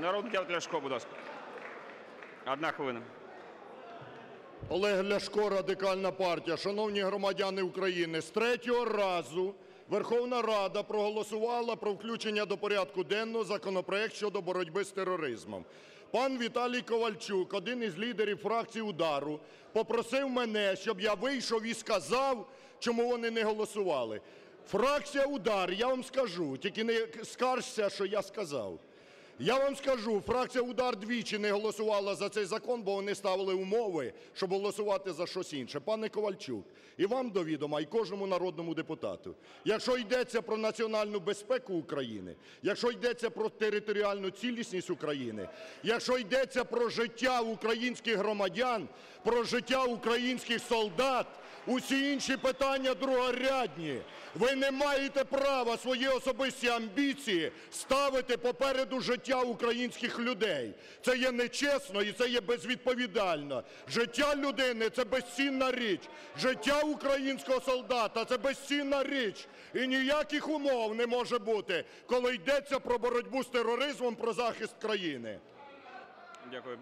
Народний депутат Ляшко, будь ласка. Одна хвилина. Олег Ляшко, Радикальна партія. Шановні громадяни України, з третього разу Верховна Рада проголосувала про включення до порядку денного законопроект щодо боротьби з тероризмом. Пан Віталій Ковальчук, один із лідерів фракції «Удару», попросив мене, щоб я вийшов і сказав, чому вони не голосували. Фракція «Удар», я вам скажу, тільки не скаржся, що я сказав. Я вам скажу, фракція «Удар» двічі не голосувала за цей закон, бо вони ставили умови, щоб голосувати за щось інше. Пане Ковальчук, і вам до відома, і кожному народному депутату. Якщо йдеться про національну безпеку України, якщо йдеться про територіальну цілісність України, якщо йдеться про життя українських громадян, про життя українських солдат, усі інші питання другорядні. Ви не маєте права свої особисті амбіції ставити попереду життя українських людей. Це є нечесно і це є безвідповідально. Життя людини – це безцінна річ. Життя українського солдата – це безцінна річ. І ніяких умов не може бути, коли йдеться про боротьбу з тероризмом, про захист країни. Дякую.